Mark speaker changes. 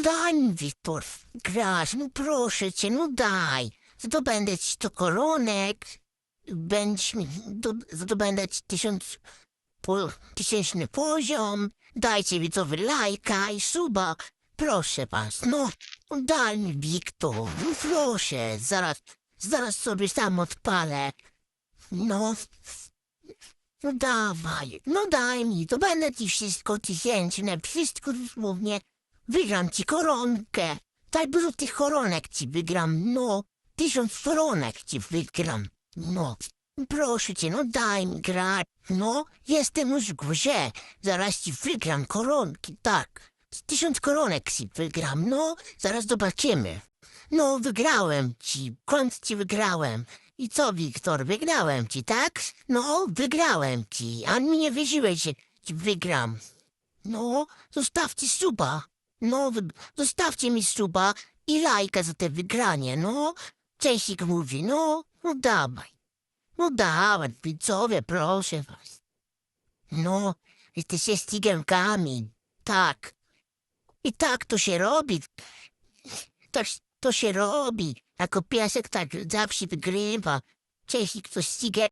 Speaker 1: daj mi, Wiktor, grasz, no proszę cię, no daj. Zdobędę ci to koronek, będziesz mi, do, zdobędę ci tysiąc, po, tysięczny poziom, dajcie widzowie lajka i suba. Proszę was, no, daj mi, Wiktor, no proszę, zaraz, zaraz sobie sam odpalę. No, no dawaj, no daj mi, to będę ci wszystko tysięczne, wszystko dosłownie. Wygram ci koronkę. Daj dużo tych koronek ci wygram, no. Tysiąc koronek ci wygram, no. Proszę cię, no daj mi grać, no. Jestem już w grze, zaraz ci wygram koronki, tak. Tysiąc koronek ci wygram, no. Zaraz zobaczymy. No, wygrałem ci, końcu ci wygrałem. I co, Wiktor, wygrałem ci, tak? No, wygrałem ci, a mi nie wierzyłeś, że ci wygram. No, zostawcie suba. No, zostawcie mi suba i lajka za te wygranie, no. Czesik mówi, no, no dawaj. No dawaj, widzowie, proszę was. No, jesteście stygełkami, tak. I tak to się robi. To, to się robi. Jako piesek tak zawsze wygrywa. Czesik to ścigę